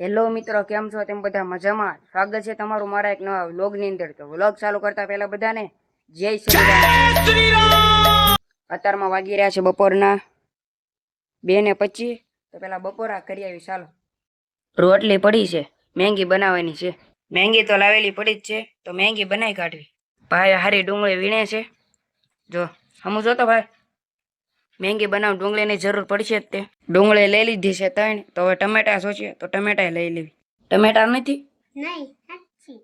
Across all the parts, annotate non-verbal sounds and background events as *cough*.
Hello મિત્રો કેમ છો? તેમ બધા મજામાં? સ્વાગત છે તમારું મારા એક નવા વ્લોગની અંદર. તો વ્લોગ ચાલુ કરતા પહેલા બધાને જય શ્રી રામ. અત્યારમાં વાગી રહ્યા છે બપોરના બે ને પચીસ. તો પેલા બપોરા કરી આવી ચાલો. રોટલી પડી છે મેંગી બનાવવાની છે. મેંગી તો લાવેલી પડી જ છે તો મેંગી બનાવી કાઢવી. ભાઈ હારી ડુંગળી વીણે છે. જો હમું જોતો ભાઈ. મેંગી બનાવ ડુંગળીની જરૂર પડશે જ તે. ડુંગળી લઈ લીધી છે ત્રણ તો હવે ટમેટા સોચીએ તો ટમેટા લઈ લેવી. ટમેટા નથી? નહીં સાચી.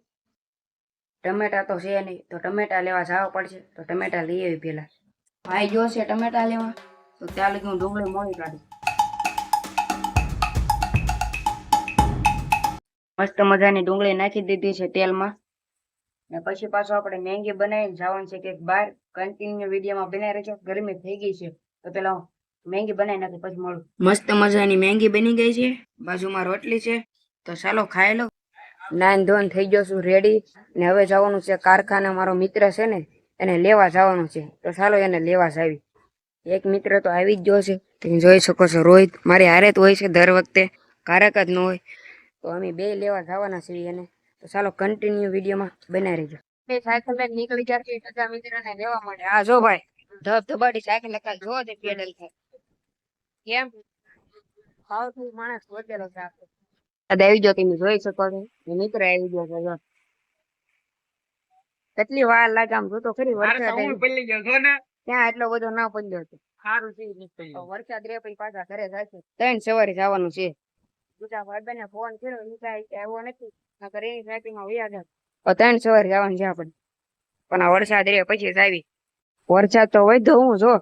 ટમેટા તો છે નહીં તો ટમેટા લેવા જવા પડશે તો ટમેટા લઈ આવી પેલા. ભાઈ જો છે ટમેટા લેવા તો ત્યાં લગી હું ડુંગળી મોડી કાઢી. મસ્ત મજાની ડુંગળી નાખી દીધી છે તેલમાં. ને પછી પાછું આપણે મેંગી બનાવીને જવાનું છે કે બહાર. કન્ટિન્યુ વિડીયોમાં બનાવી રહેજો ગરમી થઈ ગઈ છે. તો પેલા મેંગી બનાવી નાખી પછી મળું મસ્ત મજાની મેંગી બની ગઈ છે. બાજુમાં રોટલી છે. તો ચાલો ખાઈ લો. નાન ધોન થઈ ગયો છું રેડી ને હવે જવાનું છે કારખાને. મારો મિત્ર છે ને એને લેવા જવાનું છે. તો ચાલો એને લેવા જાવી એક મિત્ર તો આવી જ ગયો છે. તમે જોઈ શકો છો રોહિત. મારી હારે જ હોય છે દર વખતે. કારક જ ન હોય. તો અમે બે લેવા જવાના છીએ એને. તો ચાલો કન્ટિન્યુ વિડીયોમાં બનાવી રહેજો. બે સાયકલ નીકળી બધા મિત્રોને લેવા માટે. હા જો ભાઈ ધબ ધબાટી સાયકલ લખાય જો તે પેડલ થાય કેમ? ફાવતું માણસ વધેલો છે આખો આ આવી ગયો તમે જોઈ શકો છો? મિત્ર આવી ગયો છે કેટલી વાર લાગે આમ જોતો ખરી વરસાદ. પલ્લી ગયો ને. ત્યાં એટલો બધો ના પડ્યો હતો. સારું છે વરસાદ રે પછી પાછા ઘરે છે. ત્રણ સવારે જવાનું છે. બીજા ને ફોન કર્યો નીકળાય આવ્યો નથી. નકર એની સાઈકલ વયા જાય તો ત્રણ સવારે જવાનું છે આપણે. પણ આ વરસાદ રે પછી જ આવી. વરસાદ તો વધ્યો હું જો.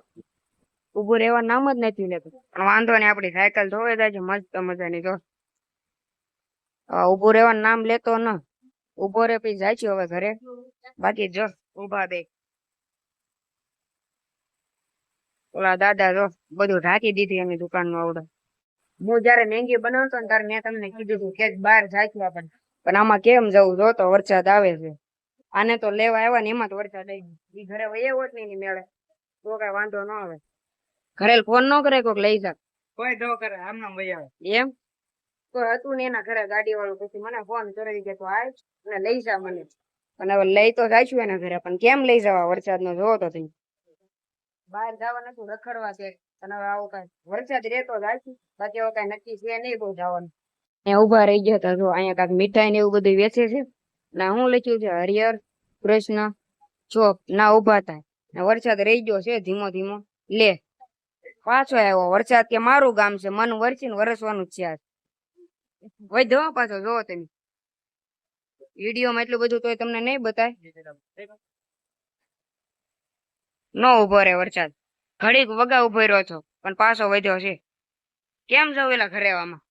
ઉભું રહેવા નામ જ નથી લેતું. પણ વાંધો નહીં આપડી સાયકલ ધોવે જાય છે, મસ્ત મજાની જો. ઉભું રહેવાનું નામ લેતો ન. ઊભો રે પછી જાય છે હવે ઘરે. બાકી જો ઊભા દે ઓલા દાદા જો, બધું રાખી દીધી એની દુકાનમાં આવડે. હું જયારે મેંગી બનાવતો ને ત્યારે મેં તમને કીધું હતું કે બહાર જાય આપણે પણ આમાં કેમ જવું? જો તો વરસાદ આવે છે. આને તો લેવા આવ્યા ને એમાં તો વરસાદ આવી ઈ ઘરે વયે હોત નહીં મેળે તો કઈ વાંધો ન આવે. ઘરે ફોન ન કરે કોક લઈ જા કોઈ દો કરે આમ વય આવે. એમ? કોઈ હતું ને એના ઘરે ગાડી વાળું પછી મને ફોન કરી કે તું આવ અને લઈ જા મને. પણ હવે લઈ તો જાઈશું એના ઘરે પણ કેમ લઈ જવા વરસાદ નો જોવો તો થઈ બહાર જવા નથી રખડવા છે અને હવે આવું કઈ વરસાદ રહેતો જાય છે બાકી હવે કઈ નક્કી છે નહીં બહુ જવાનું. અહીંયા ઊભા રહી ગયા હતા જો અહીંયા કાંઈક મીઠાઈ ને એવું બધું વેચે છે. ના, હું લખ્યું છે? હરિહર, કૃષ્ણ, ચોક. ના ઊભા થાય. વરસાદ રહી ગયો છે ધીમો ધીમો. લે, પાછો આવ્યો. વરસાદ કે મારું ગામ છે. મન વરસીને વરસવાનું છે આજ. વધો પાછો જોવો તમે. વિડીયોમાં એટલું બધું તોય તમને નહીં બતાય. નો ઊભો રે વરસાદ. ઘડીક વગા ઊભો રહ્યો છો, પણ પાછો વધ્યો છે. કેમ જાવ એલા ઘરે આમાં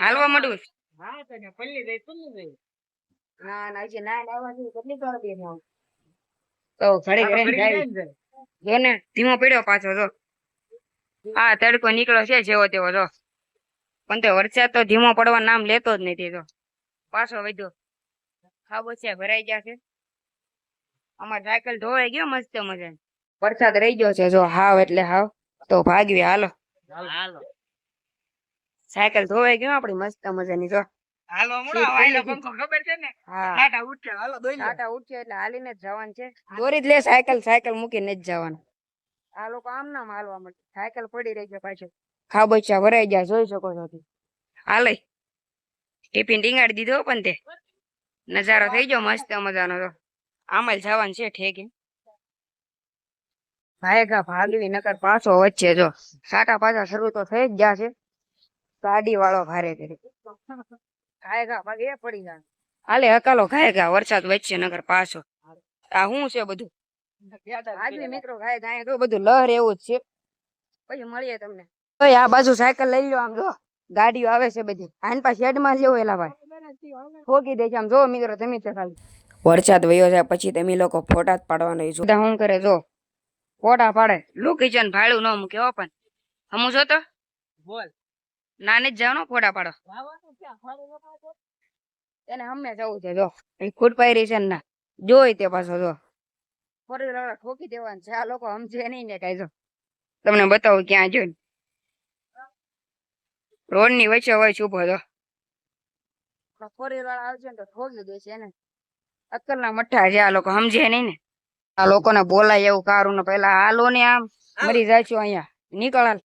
હાલવા મળ્યું હા તો પલ્લી દઈ પલ્લી દઈ ના ના કેટલી દે તો. જો ને ધીમો પડ્યો પાછો જો. હા તડકો નીકળ્યો છે જેવો તેવો જો. પણ તે વરસાદ તો ધીમો પડવા નામ લેતો જ નથી તો પાછો વધ્યો. ખાબો છે ભરાઈ ગયા છે. અમાર સાયકલ ધોવાઈ ગયો મસ્ત મજા વરસાદ રહી ગયો છે જો. હાવ એટલે હાવ. તો ભાગવી હાલો. હાલો. સાયકલ ધોવાઈ ગયો આપડી મસ્ત મજાની જો. હાલો હમણાં પંખો ખબર છે ને? ટાટા ઉઠશે હાલો દોઈ ટાટા ઉઠશે એટલે હાલીને જ જવાનું છે. દોરી જ લે સાયકલ સાયકલ મૂકીને જ જવાનું. આ લોકો આમ નામ હાલવા સાયકલ પડી રહી છે પાછળ. ભરાઈ ગયા જોઈ શકો છો હાલે. ટિફિન ટીંગાડી દીધો પણ તે. નજારો થઈ ગયો મસ્ત મજાનો તો. આમાં જવાનું છે ઠેકે. ભાયગા ભાગવી નકર પાછો વચ્ચે જો. સાટા પાછા શરૂ તો થઈ જ ગયા છે. ગાડી વાળો ભારે કરી ભાગે એ પડી જાય. હાલે હકાલો ખાયગા વરસાદ વચ્ચે નગર પાછો. આ શું છે બધું? આગવી મિત્રો ખાય ગાય તો બધું લહર એવું જ છે. પછી મળીએ તમને. આ બાજુ સાયકલ લઈ લો આમ જો. ગાડીઓ આવે છે બધી. આન પાસે હેડમાં લેવો એલા ભાઈ. ફોકી દે છે આમ જો મિત્રો તમે તે ખાલી. વરસાદ વયો જાય પછી તમે લોકો ફોટા જ પાડવાનો છો બધા શું કરે જો? ફોટા પાડે. લોકેશન ભાડું ન મૂકે પણ. હમું છો તો બોલ. નાને જ જાવ ફોટા પાડો? એને હમે જવું છે જો. એ પહેરી છે ને જોઈ તે પાછો જો. ફોર વ્હીલર ઠોકી દેવાનું છે. આ લોકો સમજે નહીં ને કાંઈ જો. તમને બતાવું ક્યાં જોઈ રોડની વચ્ચે વચ્ચે ઊભો તો ફોર વ્હીલર વાળા આવશે ને તો ઠોકી દેશે ને અક્કલ ના મઠ્ઠા છે આ લોકો સમજે નહીં ને. આ લોકોને બોલાય એવું કારું ને પેલા હાલો ને આમ. મરી જાય છું અહીંયા. નીકળ હાલ.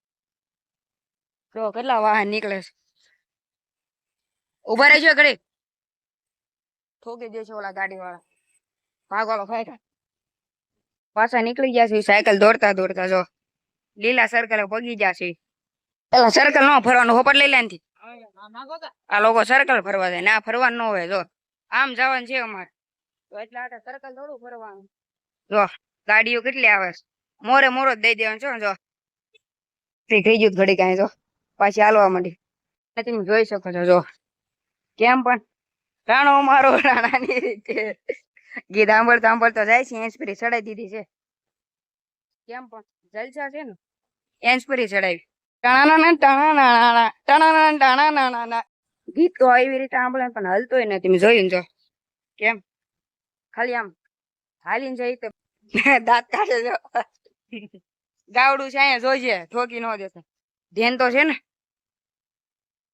જો કેટલા વાહન નીકળે છે? ઊભા રહેજો ઘડી ઠોકી છે ઓલા ગાડી વાળા ભાગવાનો ફાયદા પાછા નીકળી ગયા છે, સાયકલ દોડતા દોડતા જો. લીલા સર્કલ પગી છે. પેલા સર્કલ નો ફરવાનું, હોપટ લઈ લે ને માંગો તા આ લોકો સર્કલ ફરવા જાય, ના, ફરવાનું ન હોય, જો. આમ જવાનું છે અમારે. તો એટલે આટલે સર્કલ થોડું ફરવાનું. જો, ગાડીઓ કેટલી આવે મોરે મોરો જ દઈ દેવાનું છો, જો. થઈ ગયું ઘડી કાંઈ જો. પાછી હાલવા માંડી. તમે જોઈ શકો છો, જો. કેમ પણ? રાણો મારો રાણાની રીતે. ગીત સાંભળતા સાંભળતા જાય છે એન્સપરી ચડાવી દીધી છે. કેમ પણ? જલસા છે ને. એન્સપરી ચડાવી. ટાણાના ટાણાના ટાણાના ટાણાના ગીત તો એવી રીતે સાંભળે, પણ હલતોય નથી. મેં જોયું જો. કેમ? ખાલી આમ હાલીને જઈ તો દાંત કાઢે જો ગાવડું છે અહીંયા જોઈજે ઠોકી ન દેશે ધ્યાન તો છે ને.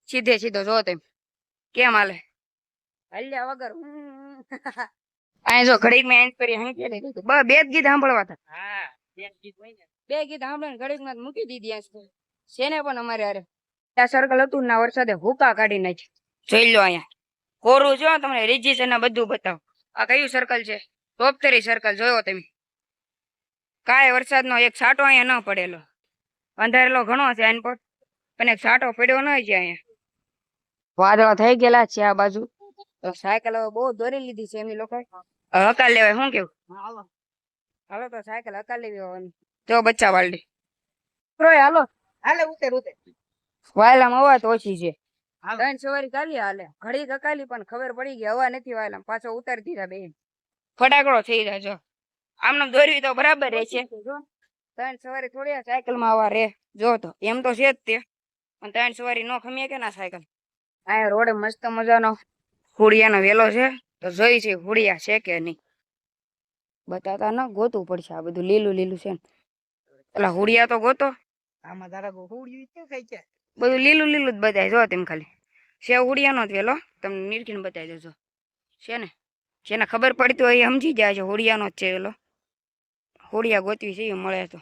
સીધે સીધો જો તેમ. કેમ હાલે? હલ્યા વગર *laughs* અહીં જો ઘડીક મેં એન્ડ કરી અહીં કરી દીધું બસ બે ગીત સાંભળવા હતા. હા એક ગીત હોય ને. બે ગીત સાંભળીને ઘડીકમાં મૂકી દીધી આ છે છે ને પણ અમારે અરે ત્યાં સર્કલ હતું ના વરસાદે હુકા કાઢી નાખી જોઈ લો અહીંયા. કોરું જો તમને રીજીસ બધું બતાવો. આ કયું સર્કલ છે? તોપતરી સર્કલ જોયો તમે. કાંઈ વરસાદનો એક છાંટો અહીંયા ન પડેલો. અંધારેલો ઘણો છે એન પર પણ એક છાંટો પડ્યો ન છે અહીંયા. વાદળા થઈ ગયેલા છે આ બાજુ. તો સાયકલ હવે બહુ દોરી લીધી છે એમની લોકો હકાલ લેવાય શું કેવું? હાલો તો સાયકલ હકાલ લેવી હોવાની. જો બચ્ચા વાલડી. હાલો. હાલે ઉતેર ઉતર. વાયલામાં અવાજ ઓછી છે. ત્રણ સવારી ચાલી હાલે. ઘડી કકાલી પણ ખબર પડી ગઈ હવા નથી વાયલામ. પાછો ઉતારી દીધા બેન ફટાકડો થઈ જાય જો. આમને દોરવી તો બરાબર રહે છે. ત્રણ સવારી થોડી સાયકલમાં આવા રે જો તો એમ તો છે જ તે. પણ ત્રણ સવારી નો ખમીએ કે ના સાયકલ? અહીંયા રોડે મસ્ત મજાનો હુડિયાનો વેલો છે. તો જોઈ છે હુડિયા છે કે નહીં? બતાતા ન ગોતવું પડશે આ બધું લીલું લીલું છે પેલા હુડિયા તો ગોતો. આમાં તારા હુડિયું કેમ ખાઈ છે? બધું લીલું લીલું જ બતાય. જો તેમ ખાલી. છે હુડિયાનો જ વેલો. તમને નીરખીને બતાવી દેજો. છે ને? જેને ખબર પડતી હોય એ સમજી જાય છે હોડિયાનો જ છે વેલો. હોડિયા ગોતવી છે એ મળે તો.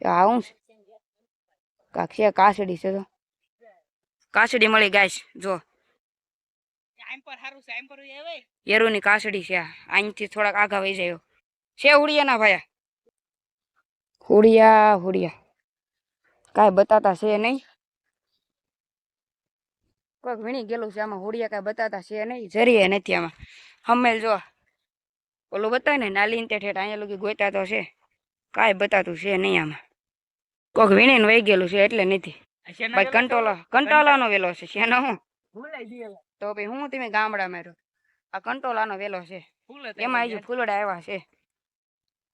આવું છે. કાક છે કાસડી છે તો. કાસડી મળી ગાય જો. આવે? યરુની કાસડી છે આ. અહીંથી થોડાક આગા વહી જાય છે હુડિયાના ભાયા? હુડિયા હુડિયા. કાંઈ બતાતા છે નહીં. કોઈક વીણી ગયેલું છે આમાં હુડિયા કાંઈ બતાતા છે નહીં. જરીએ નથી આમાં. હમેલ જો. ઓલું બતાવે ને નાલી ને તે ઠેઠ અહીંયા લગી ગોતા તો છે. કાંઈ બતાતું છે નહીં આમાં. કોઈક વીણીને વહી ગયેલું છે એટલે નથી. ભાઈ કંટોલા કંટોલાનો વેલો છે શેનો? હું તો ભાઈ હું તમે ગામડા રહ્યો આ કંટોલાનો વેલો છે. એમાં હજુ ફૂલડા આવ્યા છે.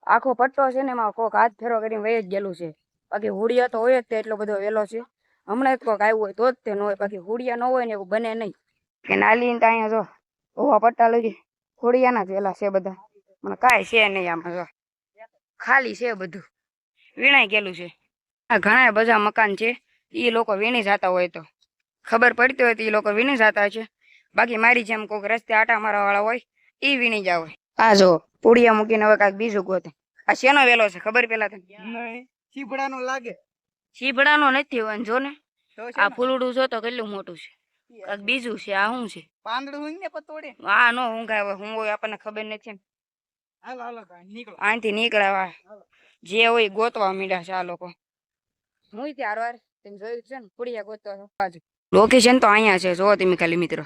આખો પટ્ટો છે ને એમાં કોક હાથ ફેરો કરીને વહી જ ગયેલું છે. બાકી હુડિયા તો હોય જ તે એટલો બધો વેલો છે. હમણાં જ કોક આવ્યું હોય તો જ તે ન હોય બાકી હુડિયા ન હોય ને એવું બને નહીં. કે નાલી તો અહીંયા જો ઓવા પટ્ટા લગી હુડિયાના જ વેલા છે બધા. મને કાંઈ છે નહીં આમાં જો. ખાલી છે બધું. વીણાઈ ગયેલું છે. આ ઘણા બધા મકાન છે એ લોકો વીણી જતા હોય તો. ખબર પડતી હોય તો એ લોકો વીણી જતા છે બાકી મારી જેમ કોઈક રસ્તે આટા મારવા વાળા હોય એ વીણી જાવ આ જો પુડિયા મૂકીને હવે કાંઈક બીજું ગોતે. આ શેનો વેલો છે ખબર પેલા તને? નહીં લાગે. શીભડાનો નથી હોય જો ને. આ ફૂલડું જો તો કેટલું મોટું છે. કાંઈક બીજું છે આ શું છે? પાંદડું હોય ને પતોડે. આ નો હું હવે હું હોય આપણને ખબર નથી હાલો હાલો નીકળો. અહીંથી નીકળ્યા જે હોય ગોતવા મીડ્યા છે આ લોકો. હું ત્યાર વાર તમે જોયું છે ને પુડિયા છો બાજુ. લોકેશન તો અહીંયા છે જો તમે ખાલી મિત્રો.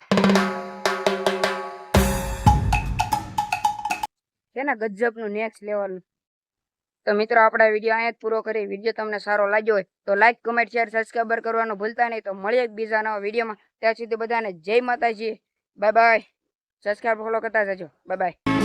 છે ને ગજબનું નેક્સ્ટ લેવલ તો મિત્રો આપણા વીડિયો અહીંયા જ પૂરો કરી વીડિયો તમને સારો લાગ્યો હોય તો લાઈક કમેન્ટ શેર સબસ્ક્રાઈબર કરવાનું ભૂલતા નહીં. તો મળીએ બીજા નવા વિડીયોમાં ત્યાં સુધી બધાને જય માતાજી. બાય બાય સબસ્ક્રાઈબ ફોલો કરતા જજો. Bye bye